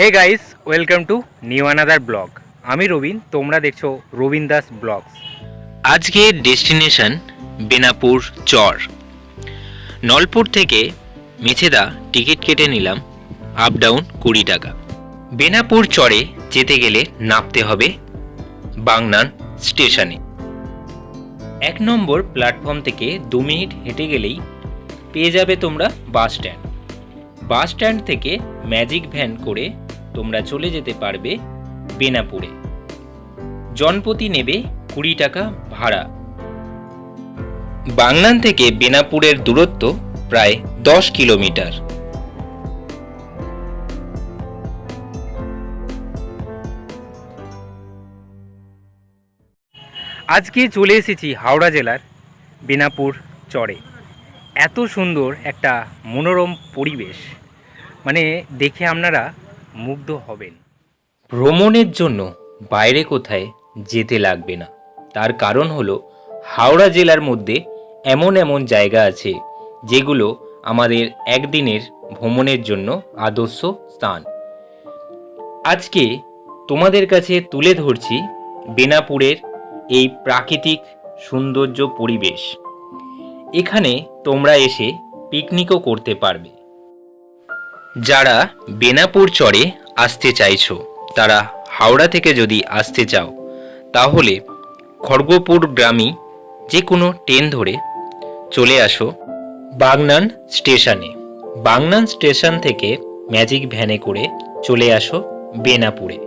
Hey guys welcome to new another blog আমি রবিন, তোমরা দেখছ রবিন দাস ব্লগস। আজকের ডেস্টিনেশন বেনাপুর চর। নলপুর থেকে মেছেদা টিকিট কেটে নিলাম আপ ডাউন কুড়ি টাকা। বেনাপুর চরে যেতে গেলে নামতে হবে বাংনান স্টেশনে। এক নম্বর প্ল্যাটফর্ম থেকে দু মিনিট হেঁটে গেলেই পেয়ে যাবে তোমরা বাস স্ট্যান্ড বাস স্ট্যান্ড থেকে ম্যাজিক ভ্যান করে তোমরা চলে যেতে পারবে বেনাপুরে। জনপ্রতি নেবে কুড়ি টাকা ভাড়া। বাংলান থেকে বেনাপুরের দূরত্ব প্রায় দশ কিলোমিটার। আজকে চলে এসেছি হাওড়া জেলার বেনাপুর চরে। এত সুন্দর একটা মনোরম পরিবেশ। মানে দেখে আপনারা মুগ্ধ হবেন। ভ্রমণের জন্য বাইরে কোথায় যেতে লাগবে না। তার কারণ হলো, হাওড়া জেলার মধ্যে এমন এমন জায়গা আছে, যেগুলো আমাদের একদিনের ভ্রমণের জন্য আদর্শ স্থান। আজকে তোমাদের কাছে তুলে ধরছি বেনাপুরের এই প্রাকৃতিক সৌন্দর্য পরিবেশ। এখানে তোমরা এসে পিকনিকও করতে পারবে। যারা বেনাপুর চরে আসতে চাইছো, তারা হাওড়া থেকে যদি আসতে চাও, তাহলে খড়গপুর গ্রামে যে কোনো ট্রেন ধরে চলে আসো বাগনান স্টেশনে। বাগনান স্টেশন থেকে ম্যাজিক ভ্যানে করে চলে আসো বেনাপুরে।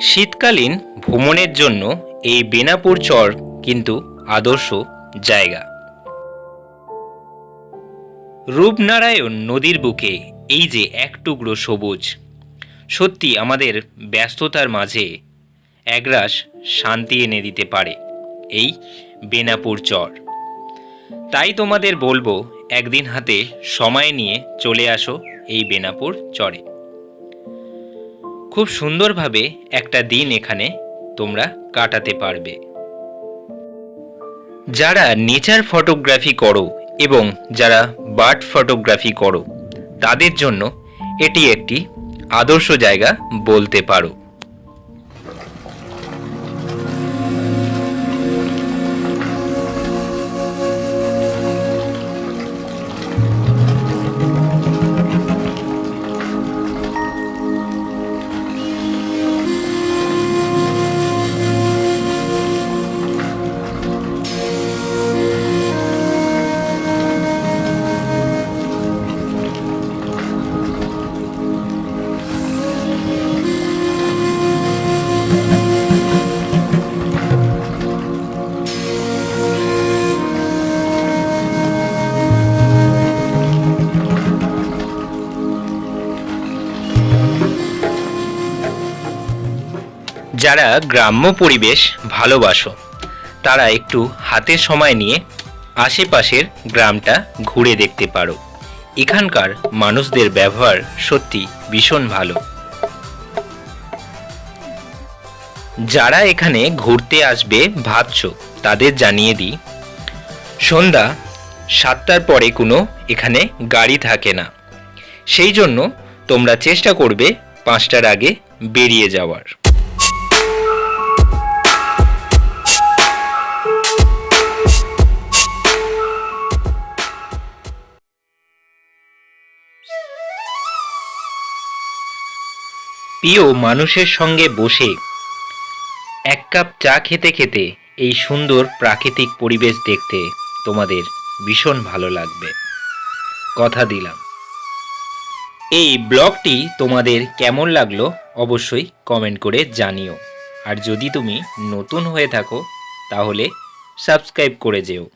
শীতকালীন ভ্রমণের জন্য এই বেনাপুর চর কিন্তু আদর্শ জায়গা। রূপনারায়ণ নদীর বুকে এই যে এক টুকরো সবুজ, সত্যি আমাদের ব্যস্ততার মাঝে একরাশ শান্তি এনে দিতে পারে এই বেনাপুর চর। তাই তোমাদের বলব, একদিন হাতে সময় নিয়ে চলে আসো এই বেনাপুর চরে। খুব সুন্দরভাবে একটা দিন এখানে তোমরা কাটাতে পারবে। যারা নেচার ফটোগ্রাফি করো এবং যারা বার্ড ফটোগ্রাফি করো তাদের জন্য এটি একটি আদর্শ জায়গা বলতে পারো। যারা গ্রাম্য পরিবেশ ভালোবাসো, তারা একটু হাতে সময় নিয়ে আশেপাশের গ্রামটা ঘুরে দেখতে পারো। এখানকার মানুষদের ব্যবহার সত্যি ভীষণ ভালো। যারা এখানে ঘুরতে আসবে ভাবছ, তাদের জানিয়ে দিই, সন্ধ্যা সাতটার পরে কোনো এখানে গাড়ি থাকে না। সেই জন্য তোমরা চেষ্টা করবে পাঁচটার আগে বেরিয়ে যাওয়ার। প্রিয় মানুষের সঙ্গে বসে এক কাপ চা খেতে খেতে এই সুন্দর প্রাকৃতিক পরিবেশ দেখতে তোমাদের ভীষণ ভালো লাগবে। কথা দিলাম। এই ব্লগটি তোমাদের কেমন লাগল অবশ্যই কমেন্ট করে জানিও। আর যদি তুমি নতুন হয়ে থাকো, তাহলে সাবস্ক্রাইব করে যেও।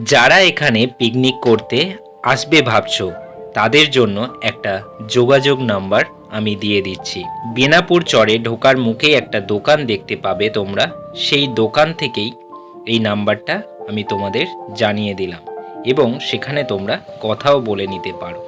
যারা এখানে পিকনিক করতে আসবে ভাবছ তাদের জন্য একটা যোগাযোগ নাম্বার আমি দিয়ে দিচ্ছি। বেনাপুর চরে ঢোকার মুখে একটা দোকান দেখতে পাবে তোমরা। সেই দোকান থেকেই এই নাম্বারটা আমি তোমাদের জানিয়ে দিলাম এবং সেখানে তোমরা কথাও বলে নিতে পারো।